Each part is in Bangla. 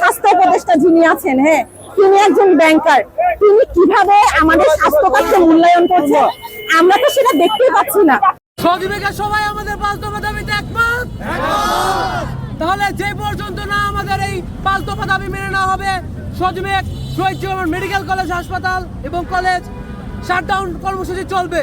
স্বাস্থ্য উপদেষ্টা যিনি আছেন হ্যাঁ তিনি একজন ব্যাংকার তিনি কীভাবে আমাদের স্বাস্থ্য খাতকে মূল্যায়ন করছে? আমরা তো সেটা দেখতেই পাচ্ছি না। সহজীবিকা সবাই আমাদের পাঁচ দফা দাবিতে একমত? তাহলে যে পর্যন্ত না আমাদের এই পাঁচ দফা দাবি মেনে নেওয়া হবে সজীবেক শহীদ জিয়াউর মেডিকেল কলেজ হাসপাতাল এবং কলেজ শাটডাউন কর্মসূচি চলবে।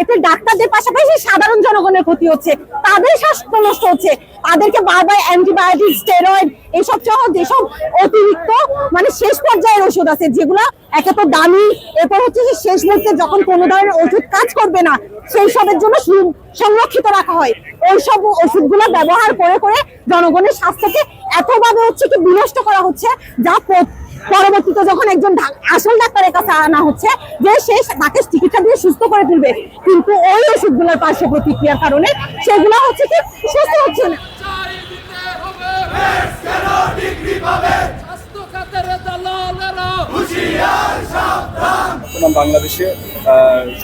এতে ডাক্তারদের পাশাপাশি সাধারণ জনগণের ক্ষতি হচ্ছে, তাদের স্বাস্থ্য নষ্ট হচ্ছে। তাদেরকে বারবার অ্যান্টিবায়োটিক, স্টেরয়েড এইসব সহ যেসব অতিরিক্ত মানে শেষ পর্যায়ের ওষুধ আছে, যেগুলো একে তো দামি, এরপর হচ্ছে যে শেষ মুহূর্তে যখন কোনো ধরনের ওষুধ কাজ করবে না, সেই সবের জন্য সংরক্ষিত রাখা হয়। ওই সব ওষুধগুলো ব্যবহার করে করে জনগণের স্বাস্থ্যকে এতভাবে হচ্ছে কি বিনষ্ট করা হচ্ছে, যা পরবর্তীতে যখন একজন আসল আনা হচ্ছে যে সে তাকে চিকিৎসা দিয়ে সুস্থ করে তুলবে। কিন্তু ওই ওষুধগুলোর পার্শ্ব প্রতিক্রিয়ার কারণে সেগুলো হচ্ছে কি সুস্থ হচ্ছে না। বাংলাদেশে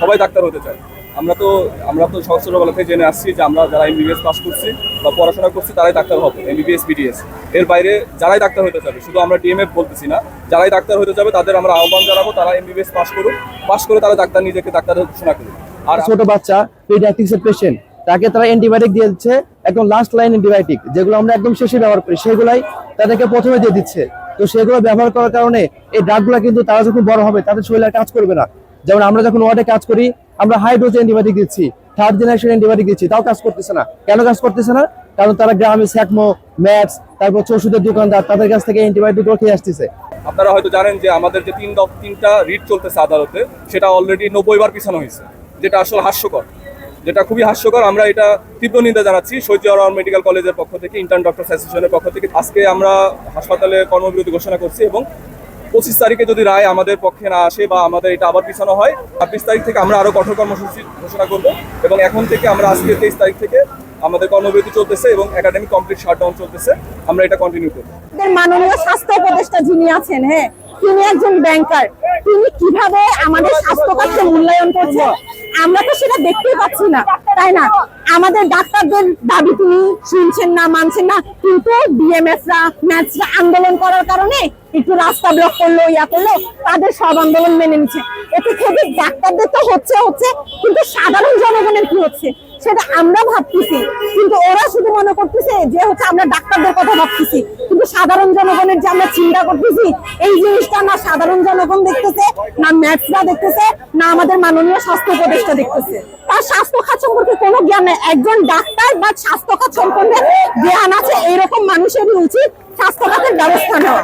সবাই ডাক্তার হতে চায়। আমরা তো আমরা তো ছোটবেলা থেকে জেনে আসছি যে আমরা যারা এমবিবিএস পাস করছি বা পড়াশোনা করছি, তারাই ডাক্তার হবে এমবিবিএস বিডিএস এর বাইরে যারাই ডাক্তার হতে যাবে, শুধু আমরা ডিএমএফ বলতেছি না, যারাই ডাক্তার হতে যাবে, তাদের আমরা আহ্বান জানাব, তারা এমবিবিএস পাস করুক পাস করে তারা ডাক্তার, নিজেকে ডাক্তার ঘোষণা করুক। আর ছোট বাচ্চা পেডিয়াট্রিক্সের পেশেন্ট তাকে তারা অ্যান্টিবায়োটিক দিয়ে দিচ্ছে, একদম লাস্ট লাইন অ্যান্টিবায়োটিক যেগুলো আমরা একদম শেষে ব্যবহার করি, সেগুলাই তাদেরকে প্রথমে দিয়ে দিচ্ছে। তো সেগুলো ব্যবহার করার কারণে এই ড্রাগগুলো কিন্তু তারা যখন বড় হবে, তাদের শরীরে কাজ করবে না। যেমন আমরা যখন ওয়ার্ডে কাজ করি, আমরা হাই ডোজ অ্যান্টিবায়োটিক দিচ্ছি থার্ড জেনারেশন অ্যান্টিবায়োটিক দিচ্ছি, তাও কাজ করতেছে না। কেন কাজ করতেছে না? কারণ তারা গ্রামে স্যাকমো ম্যাপস তারপর ওষুধের দোকানদার, তাদের কাছ থেকে অ্যান্টিবায়োটিক খেয়ে আসতেছে। আপনারা হয়তো জানেন যে আমাদের যে তিন তিনটা রিট চলতেছে আদালতে, সেটা অলরেডি নব্বই বার পিছানো হয়েছে, যেটা আসলে হাস্যকর। যেটা খুবই হাস্যকর, আমরা এটা তীব্র নিন্দা জানাচ্ছি শহীদ জিয়াউর মেডিকেল কলেজের পক্ষ থেকে ইন্টার্ন ডক্টর অ্যাসোসিয়েশনের পক্ষ থেকে। আজকে আমরা হাসপাতালে কর্মবিরতি ঘোষণা করছি এবং পঁচিশ তারিখে যদি রায় আমাদের পক্ষে না আসে বা আমাদের এটা আবার পিছানো হয়, ছাব্বিশ তারিখ থেকে আমরা আরও কঠোর কর্মসূচি ঘোষণা করব এবং এখন থেকে আমরা আজকে তেইশ তারিখ থেকে আমাদের কর্মবিরতি চলতেছে এবং একাডেমিক কমপ্লিট শাটডাউন চলতেছে। আমরা এটা কন্টিনিউ করব। মাননীয় স্বাস্থ্য উপদেষ্টা যিনি আছেন হ্যাঁ তিনি একজন ব্যাংকার তিনি কীভাবে আমাদের স্বাস্থ্য মূল্যায়ন করছে আমরা তো সেটা দেখতেই পাচ্ছি না, তাই না? আমাদের ডাক্তারদের দাবি তিনি শুনছেন না, মানছেন না, কিন্তু ডিএমএফরা ম্যাচরা আন্দোলন করার কারণে একটু রাস্তা ব্লক করল, ইয়া করল, তাদের সব আন্দোলন মেনে নিচ্ছে। এতে খুবই ডাক্তারদের তো হচ্ছে হচ্ছে, কিন্তু সাধারণ জনগণের কি হচ্ছে? সেটা আমরা ভাবতেছি, কিন্তু ওরা শুধু মনে করতেছে যে হচ্ছে আমরা ডাক্তারদের কথা ভাবতেছি, কিন্তু সাধারণ জনগণের যে আমরা চিন্তা করতেছি, এই জিনিসটা না সাধারণ জনগণ দেখতেছে, না ম্যাথসরা দেখতেছে, না আমাদের মাননীয় স্বাস্থ্য উপদেষ্টা দেখতেছে। তার স্বাস্থ্য খাত সম্পর্কে কোনো জ্ঞান নেই। একজন ডাক্তার বা স্বাস্থ্য খাত সম্পর্কে জ্ঞান আছে এরকম মানুষেরই উচিত স্বাস্থ্য খাতের ব্যবস্থা নেওয়া।